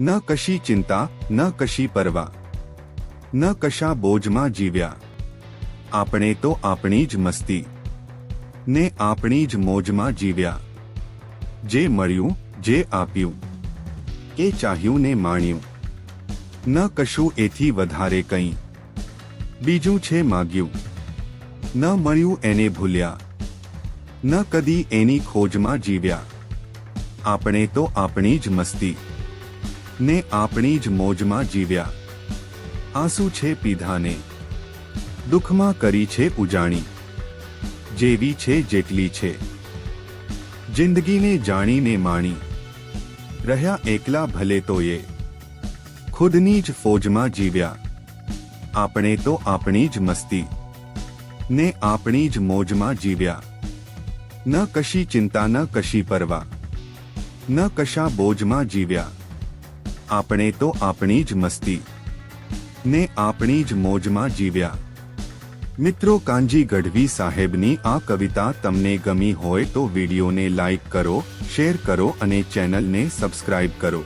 ન કશી ચિંતા, ન કશી પરવા, ન કશા બોજમાં જીવ્યા. આપણે તો આપણી જ મસ્તી, ને આપણી જ મોજમાં જીવ્યા. જે મળ્યું, જે આપ્યું એ ચાહ્યું ને માણ્યું. ન કશું એથી વધારે કંઈ. બીજું છે માગ્યું. ન મળ્યું એને ભૂલ્યા. ન કદી એની ખોજમાં જીવ્યા. આપણે તો આપણી જ મસ્તી ને આપણી જ મોજમાં જીવ્યા. આંસુ છે પીધાને. દુઃખમાં કરી છે ઉજાણી. જેવી છે જેટલી છે. જિંદગીને જાણીને માણી. રહ્યા એકલા ભલે તો એ ખુદની જ ફોજમાં જીવ્યા. આપણે તો આપણી જ મસ્તી. ને આપણી જ મોજમાં જીવ્યા. ન કશી ચિંતા ન કશી પરવા. ન કશા બોજમાં જીવ્યા. આપણે તો આપણી જ મસ્તી. ને આપણી જ મોજમાં જીવ્યા. મિત્રો કાંજી ગઢવી સાહેબની આ કવિતા તમને ગમી હોય તો વિડીયોને લાઈક કરો, શેર કરો અને ચેનલને સબસ્ક્રાઇબ કરો.